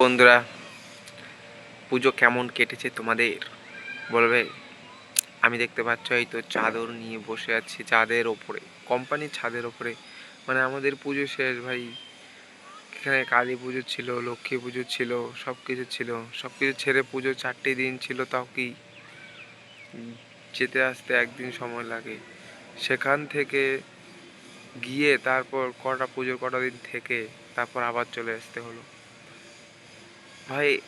বন্ধুরা, পুজো কেমন কেটেছে তোমাদের? বলবে, আমি দেখতে পাচ্ছ এই তো চাদর নিয়ে বসে আছি চাঁদের ওপরে কোম্পানির ছাদের ওপরে। মানে আমাদের পুজো শেষ, ভাই। এখানে কালী পুজো ছিল, লক্ষ্মী পুজো ছিল সব কিছু ছিল। সব কিছু ছেড়ে পুজো চারটে দিন ছিল, তাও কি? যেতে আসতে একদিন সময় লাগে। সেখান থেকে গিয়ে তারপর কটা পুজোর কটা দিন থেকে তারপর আবার চলে আসতে হলো। ভাই,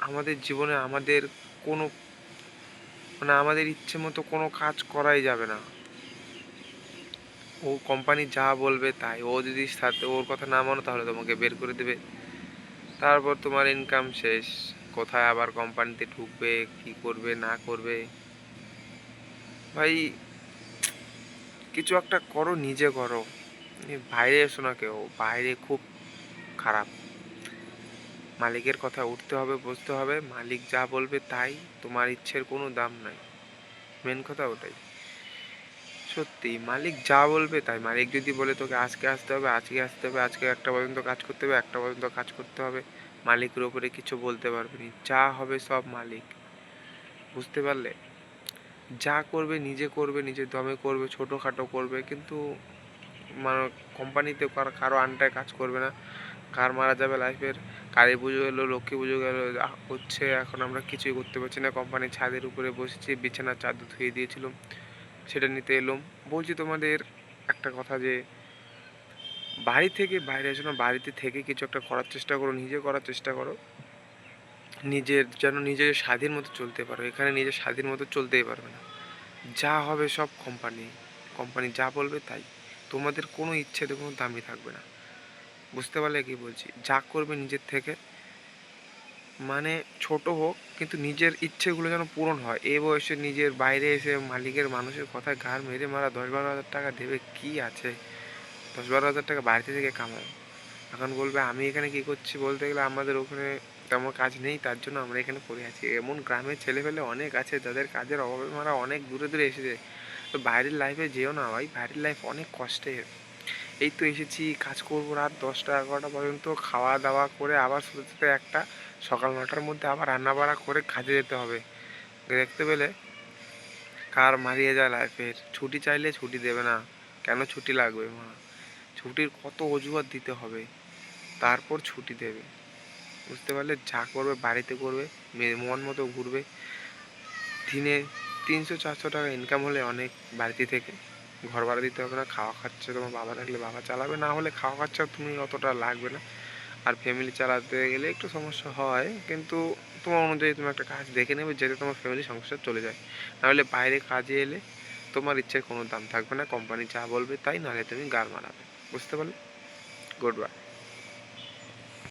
আমাদের জীবনে আমাদের কোনো মানে আমাদের ইচ্ছে মতো কোনো কাজ করাই যাবে না। ও কোম্পানি যা বলবে তাই। ও যদি সাথে, ওর কথা না মানো তাহলে তোমাকে বের করে দেবে। তারপর তোমার ইনকাম শেষ। কোথায় আবার কোম্পানিতে ঢুকবে, কি করবে, না করবে? ভাই, কিছু একটা করো, নিজে করো। বাইরে এসো না কেউ। বাইরে খুব খারাপ। মালিকের কথা উঠতে হবে বসতে হবে। মালিক যা বলবে তাই, তোমার ইচ্ছের কোনো দাম নাই। মেন কথা ওটাই। সত্যি, মালিক যা বলবে তাই। মালিক যদি বলে তোকে আজকে আসতে হবে, আজকে আসতে হবে, আজকে একটা পর্যন্ত কাজ করতে হবে, একটা পর্যন্ত কাজ করতে হবে, মালিকের ওপরে কিছু বলতে পারবে না। যা হবে সব মালিক। বুঝতে পারলে? যা করবে, নিজে করবে, নিজের দমে করবে, ছোটোখাটো করবে, কিন্তু মানে কোম্পানিতে কারও আন্ডারে কাজ করবে না। কার মারা যাবে লাইফের কালী পুজো এলো, লক্ষ্মী পুজো গেল হচ্ছে, এখন আমরা কিছুই করতে পারছি না। কোম্পানির ছাদের উপরে বসেছি, বিছানার চাদর ধুয়ে দিয়েছিলাম, সেটা নিতে এলাম। বলছি তোমাদের একটা কথা যে, বাড়ি থেকে বাইরে এসো না, বাড়িতে থেকে কিছু একটা করার চেষ্টা করো, নিজে করার চেষ্টা করো। নিজের যেন নিজের স্বাধীন মতো চলতে পারো, এখানে নিজের স্বাধীন মতো চলতেই পারবে না। যা হবে সব কোম্পানি কোম্পানি যা বলবে তাই। তোমাদের কোনো ইচ্ছেতে কোনো দামই থাকবে না। বুঝতে পারলে কি বলছি? যা করবে নিজের থেকে। মানে ছোট হোক, কিন্তু নিজের ইচ্ছেগুলো যেন পূরণ হয়। এ বয়সে নিজের বাইরে এসে মালিকের মানুষের কথায় ঘাড় মেরে মারা দশ বারো হাজার টাকা দেবে কি আছে? দশ বারো হাজার টাকা বাড়িতে থেকে কামাও। এখন বলবে, আমি এখানে কি করছি? বলতে গেলে আমাদের ওখানে তেমন কাজ নেই, তার জন্য আমরা এখানে পড়ে আছি। এমন গ্রামের ছেলেপেলে অনেক আছে, যাদের কাজের অভাবে মারা অনেক দূরে দূরে এসেছে। তো বাইরের লাইফে যেও না ভাই, বাইরের লাইফ অনেক কষ্টের। এই তো এসেছি, কাজ করব রাত দশটা এগারোটা পর্যন্ত খাওয়া দাওয়া করে আবার শুতে শুতে একটা সকাল নটার মধ্যে আবার রান্না বাড়া করে কাজে যেতে হবে। দেখতে পেলে কার মারিয়ে যায় লাইফের ছুটি চাইলে ছুটি দেবে না। কেন ছুটি লাগবে মা? ছুটির কত অজুহাত দিতে হবে। তারপর ছুটি দেবে। বুঝতে পারলে যা করবে বাড়িতে করবে মন মতো ঘুরবে। দিনে তিনশো চারশো টাকা ইনকাম হলে অনেক বাড়িতে থেকে। ঘর ভাড়া দিতে হবে না, খাওয়া খরচা তোমার বাবা থাকলে বাবা চালাবে, না হলে খাওয়া খরচা তুমি অতটা লাগবে না। আর ফ্যামিলি চালাতে গেলে একটু সমস্যা হয়, কিন্তু তোমার অনুযায়ী তুমি একটা কাজ দেখে নেবে, যেতে তোমার ফ্যামিলি সংসার চলে যায়। নাহলে বাইরে কাজে এলে তোমার ইচ্ছের কোনো দাম থাকবে না কোম্পানি যা বলবে তাই, নাহলে তুমি গার মারাবে। বুঝতে পারলে? Good bye